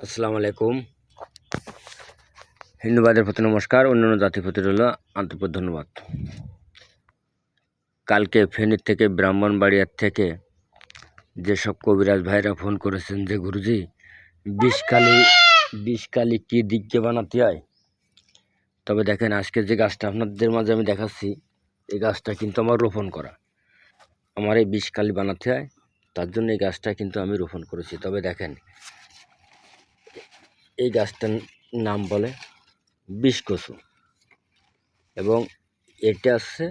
আসসালামু আলাইকুম। হিন্দুবাদের প্রতি নমস্কার, অন্যান্য জাতির প্রতি রইল আন্তরিক ধন্যবাদ। কালকে ফেনীর থেকে, ব্রাহ্মণবাড়িয়ার থেকে যেসব কবিরাজ ভাইরা ফোন করেছেন যে, গুরুজি বিষকালি বিষকালি কী দিককে বানাতে হয়? তবে দেখেন, আজকে যে গাছটা আপনাদের মাঝে আমি দেখাচ্ছি, এই গাছটা কিন্তু আমার রোপণ করা। আমার এই বিষকালি বানাতে হয়, তার জন্য এই গাছটা কিন্তু আমি রোপণ করেছি। তবে দেখেন এই গাছটার নাম বলে বিষকসু। এবং এটা হচ্ছে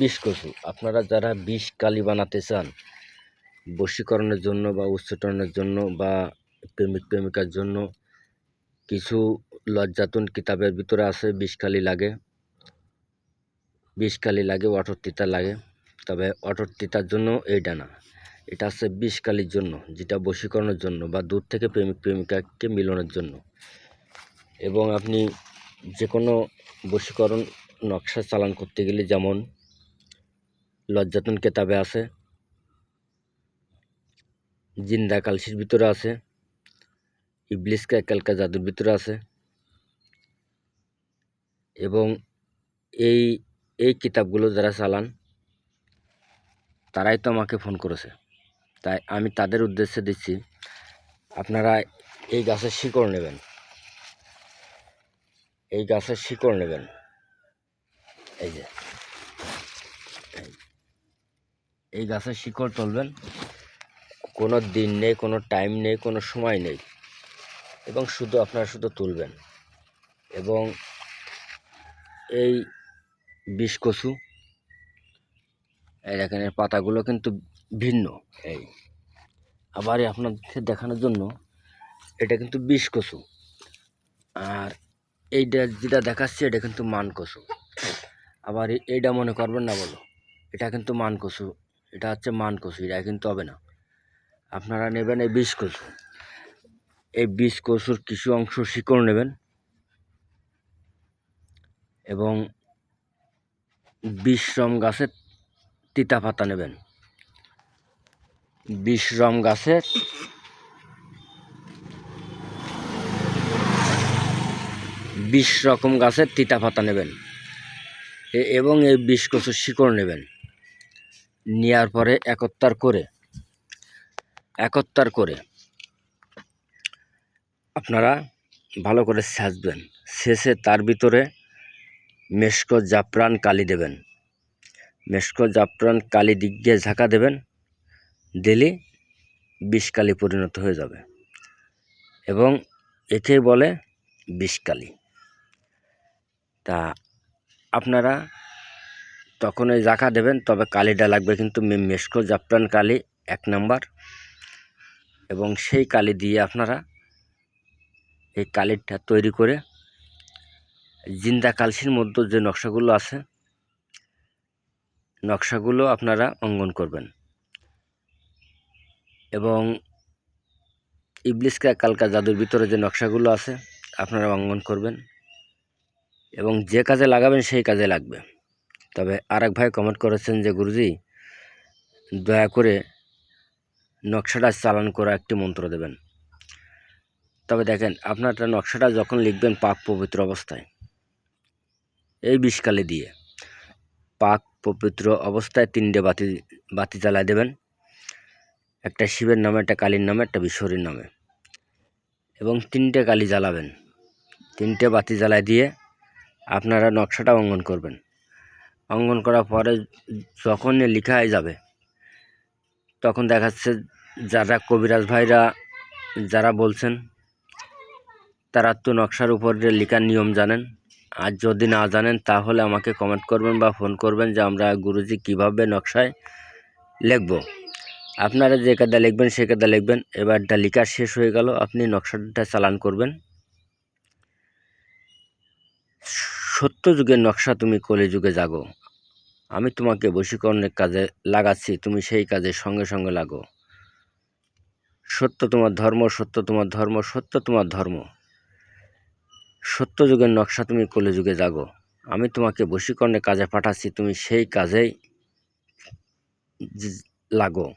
বিষকসু। আপনারা যারা বিষ কালি বানাতে চান, বশীকরণের জন্য বা উচ্চটনের জন্য বা প্রেমিক প্রেমিকার জন্য, কিছু লজ্জাতুন কিতাবের ভিতরে আছে বিষকালি লাগে। বিষকালি লাগে অটর তিতা লাগে। তবে অটর তিতার জন্য এইটা না এটা হচ্ছে বিষকালির জন্য, যেটা বশীকরণের জন্য বা দূর থেকে প্রেমিক প্রেমিকাকে মিলনের জন্য। এবং আপনি যে কোনো বশীকরণ নকশা চালান করতে গেলে যেমন লজ্জাতন কেতাবে আছে, জিন্দা কালসির ভিতরে আছে ইবলিসকা একালকা জাদুর ভিতরে আছে। এবং এই এই কিতাবগুলো যারা চালান, তারাই তো আমাকে ফোন করেছে। তাই আমি তাদের উদ্দেশ্যে দিচ্ছি, আপনারা এই গাছের শিকড় নেবেন। এই গাছের শিকড় নেবেন। এই যে। এই- গাছের শিকড় তুলবেন। কোনো দিন নেই, কোনো টাইম নেই, কোনো সময় নেই। এবং শুধু আপনারা শুধু তুলবেন। এবং এই বিষ কচু এই দেখেন পাতাগুলো কিন্তু ভিন্ন। এই আবার আপনাদের দেখানোর জন্য এটা কিন্তু বিষ কচু। আর এইটা যেটা দেখাচ্ছি, এটা কিন্তু মান কচু। আবার এইটা মনে করবেন না বলো, এটা কিন্তু মান কচু। এটা হচ্ছে মান কচু, এটা কিন্তু হবে না। আপনারা নেবেন এই বিষ কচু। এই বিষ কচুর কিছু অংশ শিকড় নেবেন এবং বিশ্রম গাছের তিতা পাতা নেবেন। বিশ্রম গাছের। বিশ রকম গাছের তিতা পাতা নেবেন। এবং এই বিষ কচুর শিকড় নেবেন। নেওয়ার পরে একত্তার করে একত্তার করে আপনারা ভালো করে সাজবেন। শেষে তার ভিতরে মেশকো জাফরান কালি দেবেন। মেশকো জাফরান কালি দিক দিয়ে ঝাঁকা দেবেন। দিলে বিষকালি পরিণত হয়ে যাবে। এবং একেই বলে বিষকালি। তা আপনারা তখন ওই জাঁকা দেবেন, তবে কালিটা লাগবে কিন্তু মে- মেশকো জাফরান কালি এক নাম্বার। এবং সেই কালি দিয়ে আপনারা এই কালিটা তৈরি করে জিন্দা কালসির মধ্যে যে নকশাগুলো আছে, নকশাগুলো আপনারা অঙ্কন করবেন। এবং ইবলিসকা কালকা জাদুর ভিতরে যে নকশাগুলো আছে, আপনারা অঙ্গন করবেন এবং যে কাজে লাগাবেন সেই কাজে লাগবে। তবে আরেক ভাই কমেন্ট করেছেন যে, গুরুজি, দয়া করে নকশাটা চালান করা একটি মন্ত্র দেবেন। তবে দেখেন, আপনারটা নকশাটা যখন লিখবেন পাক পবিত্র অবস্থায়, এই বিষকালে দিয়ে। পাক পবিত্র অবস্থায় তিনটে বাতি বাতি জ্বালায় দেবেন। একটা শিবের নামে, একটা কালীর নামে, একটা বিশ্বরীর নামে। এবং তিনটে কালি জ্বালাবেন। তিনটে বাতি জ্বালায় দিয়ে আপনারা নকশাটা অঙ্কন করবেন। অঙ্কন করার পরে যখন লেখা হয়ে যাবে, তখন দেখাচ্ছে যারা কবিরাজ ভাইরা, যারা বলছেন, তারা তো নকশার উপরে লেখার নিয়ম জানেন। আর যদি না জানেন, তাহলে আমাকে কমেন্ট করবেন বা ফোন করবেন যে আমরা গুরুজি কীভাবে নকশায় লিখব। আপনারা যে কাদা লিখবেন, সে কাদা লিখবেন। এবারটা লেখা শেষ হয়ে গেল। আপনি নকশাটা চালান করবেন। সত্য যুগের নকশা তুমি কলি যুগে জাগো। আমি তোমাকে বশীকরণের কাজে লাগাচ্ছি, তুমি সেই কাজে সঙ্গে সঙ্গে লাগো। সত্য তোমার ধর্ম, সত্য তোমার ধর্ম, সত্য তোমার ধর্ম। সত্য যুগের নকশা তুমি কলি যুগে জাগো। আমি তোমাকে বশীকরণের কাজে পাঠাচ্ছি, তুমি সেই কাজেই লাগো।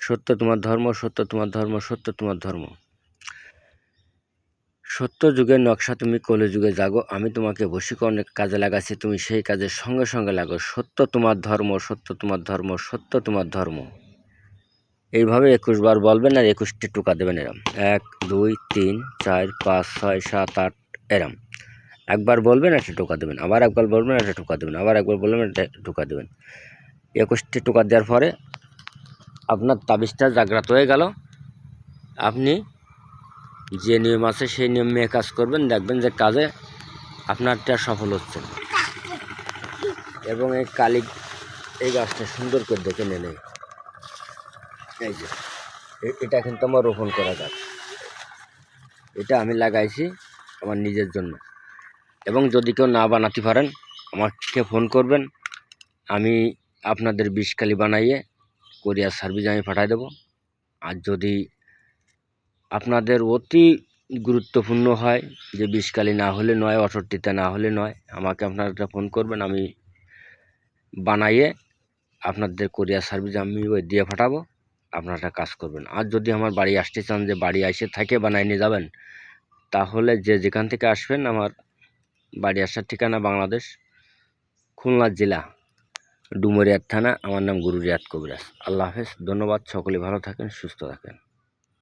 সত্য তোমার ধর্ম, সত্য তোমার ধর্ম, সত্য তোমার ধর্ম। সত্য যুগের নকশা তুমি কলে যুগে জাগো, আমি তোমাকে বশীকরণের কাজে লাগাচ্ছি, তুমি সেই কাজের সঙ্গে সঙ্গে লাগো। সত্য তোমার ধর্ম, সত্য তোমার ধর্ম, সত্য তোমার ধর্ম। এইভাবে একুশ বার বলবেন আর একুশটি টোকা দেবেন এরম। এক, দুই, তিন, চার, পাঁচ, ছয়, সাত, আট, এরম। একবার বলবেন একটা টোকা দেবেন। আবার একবার বলবেন একটা টোকা দেবেন। আবার একবার বলবেন একটা টোকা দেবেন। একুশটি টোকা দেওয়ার পরে আপনার তাবিজটা জাগ্রত হয়ে গেল। আপনি যে নিয়ম আছে সেই নিয়ম মেয়ে কাজ করবেন, দেখবেন যে কাজে আপনারটা সফল হচ্ছে এবং এই কালি এই গাছটা সুন্দর করে দেখে নেন এই। যে এটা কিন্তু আমার রোপণ করা গাছ। এটা আমি লাগাইছি আমার নিজের জন্য। এবং যদি কেউ না বানাতে পারেন, আমাকে ফোন করবেন। আমি আপনাদের বিষকালি বানাইয়ে কোরিয়ার সার্ভিস আমি পাঠাই দেবো। আর যদি আপনাদের অতি গুরুত্বপূর্ণ হয় যে বিষকালি না হলে নয় অঠরটিতে না হলে নয়, আমাকে আপনারা ফোন করবেন, আমি বানাইয়ে আপনাদের কোরিয়ার সার্ভিস আমি ওই দিয়ে পাঠাবো, আপনারা কাজ করবেন। আর যদি আমার বাড়ি আসতে চান, যে বাড়ি এসে থাকে বানাই নিয়ে যাবেন, তাহলে যে যেখান থেকে আসবেন, আমার বাড়ি আসার ঠিকানা বাংলাদেশ, খুলনা জেলা। ডুমরিয়ার থানা। আমার নাম গুরু রিয়াদ কবিরাজ। আল্লাহ হাফেজ। ধন্যবাদ। সকলে ভালো থাকেন, সুস্থ থাকেন।